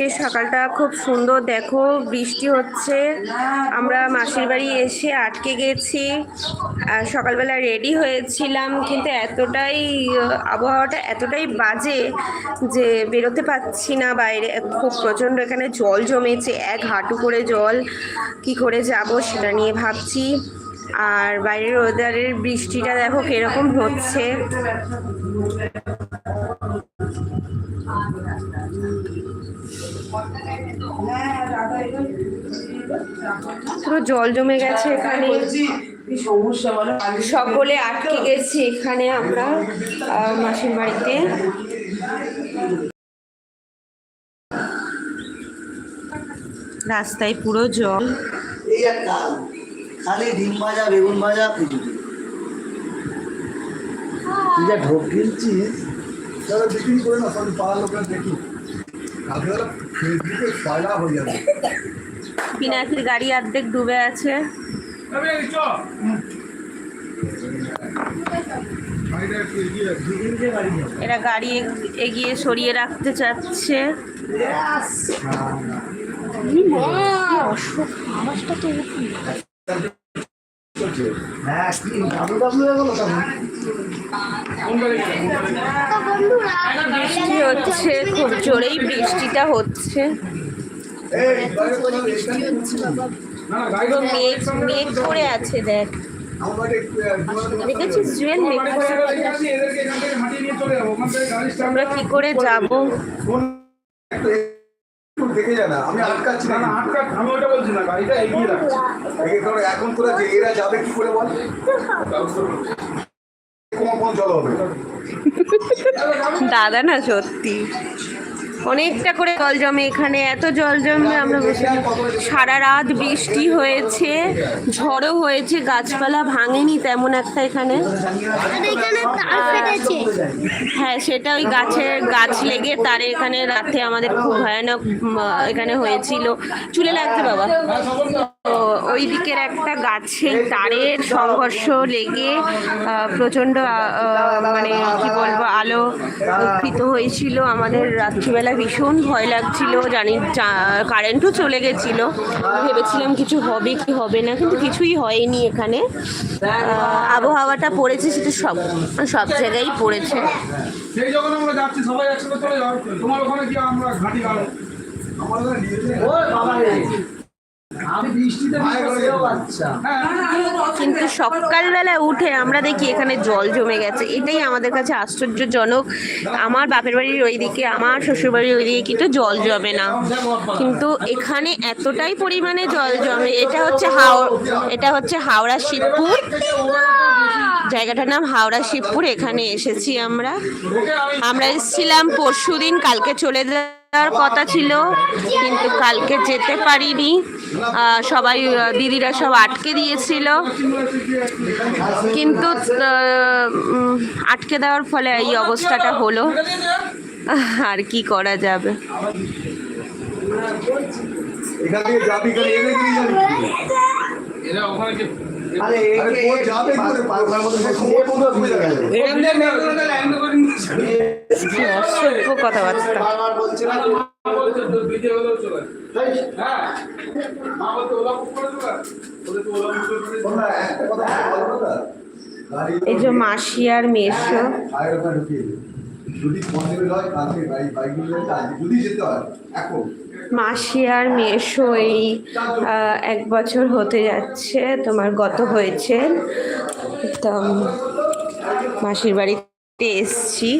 আজকে সকালটা খুব সুন্দর। দেখো, বৃষ্টি হচ্ছে। আমরা মাসির বাড়ি এসে আটকে গেছি। সকালবেলা রেডি হয়েছিলাম, কিন্তু এতটাই আবহাওয়াটা এতটাই বাজে যে বেরোতে পারছি না বাইরে। খুব প্রচণ্ড এখানে জল জমেছে, এক হাঁটু করে জল। কি করে যাব সেটা নিয়ে ভাবছি। আর বাইরের ওয়েদারের বৃষ্টিটা দেখো কীরকম হচ্ছে। পুরো জল জমে গেছে এখানে। সকলে আটকে গেছি এখানে আমরা মাসির বাড়িতে। রাস্তায় পুরো জল। খালি ভাজা, বেগুন ভাজা ঢোক দেখি। পিনাকির গাড়ি অর্ধেক ডুবে আছে। এরা গাড়ি এগিয়ে সরিয়ে রাখতে চাচ্ছে। হ্যাঁ কি হয়ে গেলো বৃষ্টি হচ্ছে খুব জোরেই বৃষ্টিটা হচ্ছে মেঘ মেঘ করে আছে দেখ আমার দেখেছিস জুয়েল মেঘ করে কি করে যাব দেখে যা না আমি আটকাচ্ছি না। আটকা আমি ওটা বলছি না গাড়িটা এগিয়ে রাখছি এগিয়ে করে এখন তোরা যে এরা যাবে কি করে বল? কোন কোন জল হবে। দাদা না সত্যি। অনেকটা করে জল জমে এখানে এত জল জমে আমরা বসে সারা রাত বৃষ্টি হয়েছে ঝড়ও হয়েছে গাছপালা ভাঙেনি তেমন একটা এখানে। হ্যাঁ সেটা ওই গাছের গাছ লেগে তারে এখানে রাতে আমাদের খুব ভয়ানক এখানে হয়েছিল। চুলে লাগছে বাবা। তো ওই দিকের একটা গাছে তারের সংঘর্ষ লেগে প্রচণ্ড মানে কি বলব, আলো উৎকৃত হয়েছিল। আমাদের রাত্রিবেলা ভীষণ ভয় লাগছিল, জানি কারেন্টও চলে গেছিল। ভেবেছিলাম কিছু হবে কি হবে না, কিন্তু কিছুই হয়নি এখানে। আবহাওয়াটা পড়েছে, সেটা সব সব জায়গায় পড়েছে। সেই যখন আমরা যাচ্ছি, সবাই একসাথে চলে যাও তোমার ওখানে গিয়ে আমরা ঘাঁটি গাড়ো? আমার কিন্তু সকালবেলা উঠে আমরা দেখি এখানে জল জমে গেছে। এটাই আমাদের কাছে আশ্চর্যজনক। আমার বাপের বাড়ির ওইদিকে আমার শ্বশুর বাড়ির ওইদিকে কিন্তু জল জমে না। কিন্তু এখানে এতটাই পরিমাণে জল জমে এটা হচ্ছে হাও এটা হচ্ছে হাওড়া শিবপুর। জায়গাটার নাম হাওড়া শিবপুর এখানে এসেছি আমরা। আমরা এসেছিলাম পরশু দিন কালকে চলে যাওয়ার কথা ছিল কিন্তু কালকে যেতে পারিনি সবাই দিদিরা সব আটকে দিয়েছিল কিন্তু আটকে দেওয়ার ফলে এই অবস্থাটা হলো আর কি করা যাবে আরে এই যে মাসি আর মেসো। মাসি আর মেসো এই এক বছর হতে যাচ্ছে, তোমার গত হয়েছে। তো, মাসির এসছি।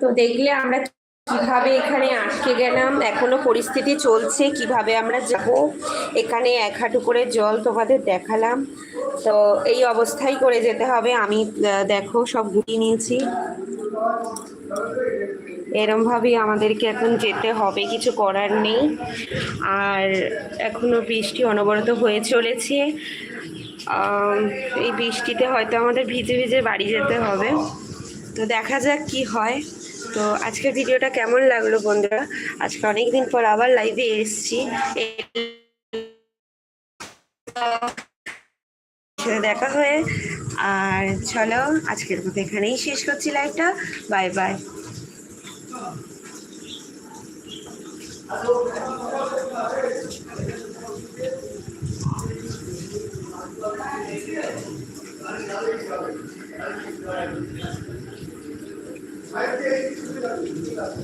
তো দেখলে আমরা কীভাবে এখানে আটকে গেলাম, এখনও পরিস্থিতি চলছে, কীভাবে আমরা যাব। এখানে এক হাঁটু করে জল তোমাদের দেখালাম। তো এই অবস্থায় করে যেতে হবে। আমি দেখো, সব গুটিয়ে নিয়েছি। এরমভাবেই আমাদেরকে এখন যেতে হবে, কিছু করার নেই। আর এখনও বৃষ্টি অনবরত হয়ে চলেছে। এই বৃষ্টিতে হয়তো আমাদের ভিজে ভিজে বাড়ি যেতে হবে। তো দেখা যাক কি হয়। তো আজকের ভিডিওটা কেমন লাগল বন্ধুরা? আজকে অনেক দিন পর আবার লাইভে এসছি। দেখা হয়ে, আর চলো আজকের মতো এখানেই শেষ করছি লাইভটা বাই বাই ঠিক আছে